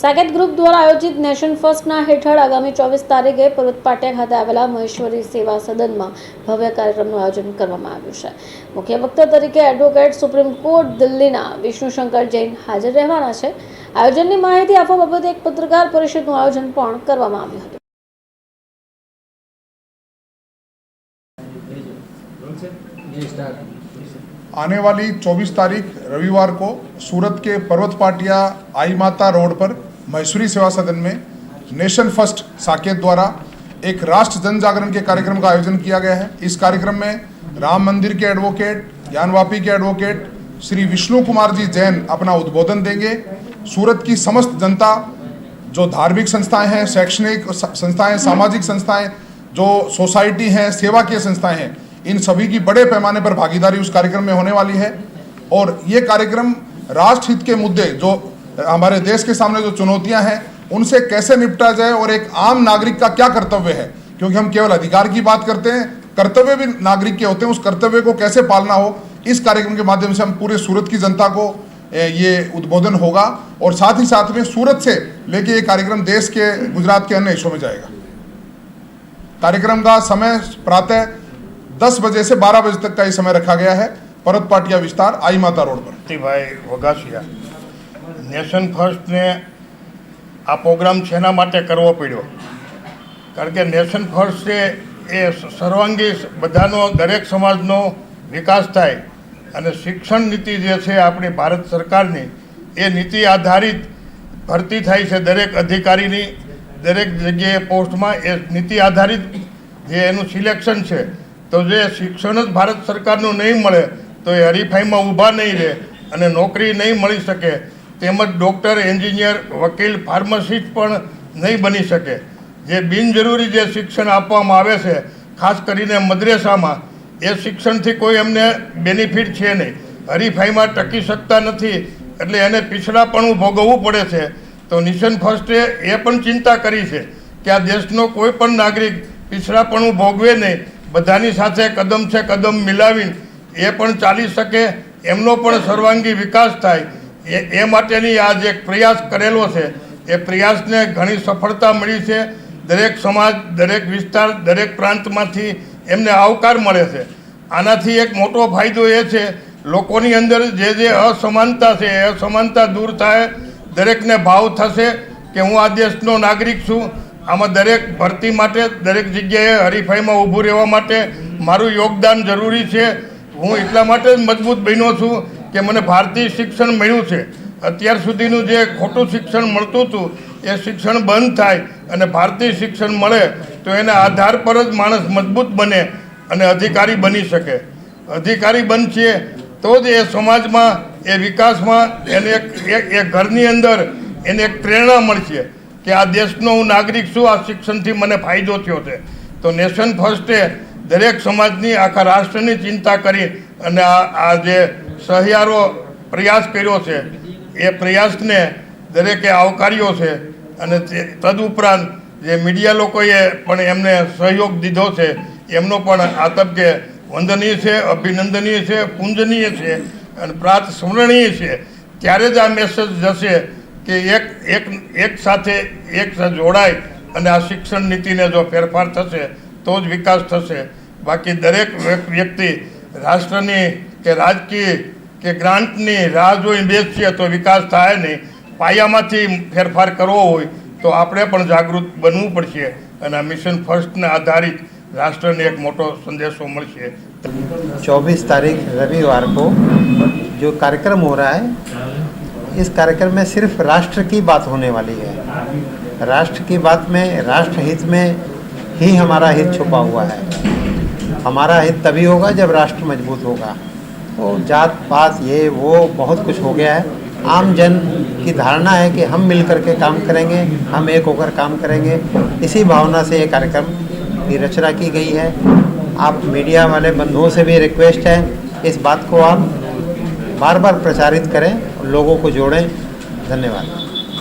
Saket group દ્વારા આયોજિત nation ફર્સ્ટના હેઠળ આગામી ચોવીસ તારીખે પર્વત પાટિયા ખાતે આવેલા મહેશ્વરી સેવા સદનમાં ભવ્ય કાર્યક્રમનું આયોજન કરવામાં આવ્યું છે મુખ્ય વક્તા તરીકે એડવોકેટ સુપ્રીમ કોર્ટ દિલ્હીના વિષ્ણુશંકર જૈન હાજર રહેવાના છે આયોજનની માહિતી આપવા બાબતે એક પત્રકાર પરિષદનું આયોજન પણ કરવામાં આવ્યું હતું आने वाली 24 तारीख रविवार को सूरत के पर्वत पाटिया आई माता रोड पर मैसूरी सेवा सदन में नेशन फ़र्स्ट साकेत द्वारा एक राष्ट्र जन जागरण के कार्यक्रम का आयोजन किया गया है। इस कार्यक्रम में राम मंदिर के एडवोकेट ज्ञानवापी के एडवोकेट श्री विष्णु कुमार जी जैन अपना उद्बोधन देंगे। सूरत की समस्त जनता, जो धार्मिक संस्थाएँ हैं, शैक्षणिक संस्थाएँ, सामाजिक संस्थाएँ, जो सोसाइटी हैं सेवा की संस्थाएँ हैं, इन सभी की बड़े पैमाने पर भागीदारी उस कार्यक्रम में होने वाली है। और ये कार्यक्रम राष्ट्र हित के मुद्दे, जो हमारे देश के सामने जो चुनौतियाँ हैं, उनसे कैसे निपटा जाए और एक आम नागरिक का क्या कर्तव्य है? क्योंकि हम केवल अधिकार की बात करते हैं, कर्तव्य भी नागरिक के होते हैं, उस कर्तव्य को कैसे पालना हो, इस कार्यक्रम के माध्यम से हम पूरे सूरत की जनता को ये उद्बोधन होगा और साथ ही साथ में सूरत से लेके ये कार्यक्रम देश के, गुजरात के अन्य हिस्सों में जाएगा। कार्यक्रम का समय प्रातः दस बजे से बारह बजे तक का ये समय रखा गया है। परत पाटिया विस्तार, आई माता रोड पर। भाई નેશન ફર્સ્ટને આ પ્રોગ્રામ શેના માટે કરવો પડ્યો? કારણ કે નેશન ફર્સ્ટ છે એ સર્વાંગી બધાનો, દરેક સમાજનો વિકાસ થાય અને શિક્ષણ નીતિ જે છે આપણી ભારત સરકારની, એ નીતિ આધારિત ભરતી થાય છે દરેક અધિકારીની, દરેક જગ્યાએ પોસ્ટમાં એ નીતિ આધારિત જે એનું સિલેક્શન છે. તો જે શિક્ષણ જ ભારત સરકારનું નહીં મળે, તો એ હરીફાઈમાં ઊભા નહીં રહે અને નોકરી નહીં મળી શકે. તેમજ ડૉક્ટર એન્જિનિયર વકીલ ફાર્મસિસ્ટ પણ નહીં બની શકે. જે બિનજરૂરી જે શિક્ષણ આપવામાં આવે છે, ખાસ કરીને મદ્રેસામાં, એ શિક્ષણથી કોઈ એમને બેનિફિટ છે નહીં. હરીફાઈમાં ટકી શકતા નથી, એટલે એને પીછડાપણું ભોગવવું પડે છે. તો નિશન ફર્સ્ટે એ પણ ચિંતા કરી છે કે આ દેશનો કોઈ પણ નાગરિક પીછડાપણું ભોગવે નહીં. બધાની સાથે કદમ છે કદમ મિલાવીને એ પણ ચાલી શકે, એમનો પણ સર્વાંગી વિકાસ થાય. એ એ માટેની આ જે પ્રયાસ કરેલો છે, એ પ્રયાસને ઘણી સફળતા મળી છે. દરેક સમાજ, દરેક વિસ્તાર, દરેક પ્રાંતમાંથી એમને આવકાર મળે છે. આનાથી એક મોટો ફાયદો એ છે, લોકોની અંદર જે જે અસમાનતા છે, એ અસમાનતા દૂર થાય, દરેકને ભાવ થશે કે હું આ દેશનો નાગરિક છું. આમાં દરેક ભરતી માટે, દરેક જગ્યાએ હરીફાઈમાં ઊભું રહેવા માટે મારું યોગદાન જરૂરી છે. હું એટલા માટે જ મજબૂત બન્યો છું કે મને ભારતીય શિક્ષણ મળ્યું છે. અત્યાર સુધીનું જે ખોટું શિક્ષણ મળતું હતું, એ શિક્ષણ બંધ થાય અને ભારતીય શિક્ષણ મળે, તો એના આધાર પર જ માણસ મજબૂત બને અને અધિકારી બની શકે. અધિકારી બનશે તો જ એ સમાજમાં, એ વિકાસમાં, એને એક, એ ઘરની અંદર એને એક પ્રેરણા મળશે કે આ દેશનો હું નાગરિક છું, આ શિક્ષણથી મને ફાયદો થયો છે. તો નેશન ફર્સ્ટે દરેક સમાજની, આખા રાષ્ટ્રની ચિંતા કરી અને આ આ જે સહિયારો પ્રયાસ કર્યો છે. એ પ્રયાસને દરેકે આવકાર્યો છે અને તદુપરાંત જે મીડિયા લોકોએ પણ એમને સહયોગ દીધો છે, એમનો પણ આ તબકે વંદનીય છે, અભિનંદનીય છે, પૂંજનીય છે અને પ્રાત સ્મરણીય છે. ત્યારે જ આ મેસેજ જશે કે એક એક એક સાથે એક સાથે જોડાય અને આ શિક્ષણ નીતિને જો ફેરફાર થશે, તો જ વિકાસ થશે. બાકી દરેક વ્યક- વ્યક્તિ રાષ્ટ્રની કે રાજકીય કે ગ્રાન્ટની રાહ જોઈને બેસશે તો વિકાસ થાય નહીં પાયામાંથી ફેરફાર કરવો હોય તો આપણે પણ જાગૃત બનવું પડશે અને આ મિશન ફર્સ્ટને આધારિત રાષ્ટ્રને એક મોટો સંદેશો મળશે चौबीस तारीख रविवार को जो कार्यक्रम हो रहा है इस कार्यक्रम में सिर्फ राष्ट्र की बात होने वाली है राष्ट्र की बात में राष्ट्र हित में ही हमारा हित छुपा हुआ है हमारा हित तभी होगा जब राष्ट्र मजबूत होगा तो जात पात ये, वो बहुत कुछ हो गया है। आम जन की धारणा है कि हम मिल करके काम करेंगे, हम एक होकर काम करेंगे। इसी भावना से ये कार्यक्रम की रचना की गई है। आप मीडिया वाले बंधुओं से भी रिक्वेस्ट है, इस बात को आप बार बार प्रचारित करें, लोगों को जोड़ें। धन्यवाद।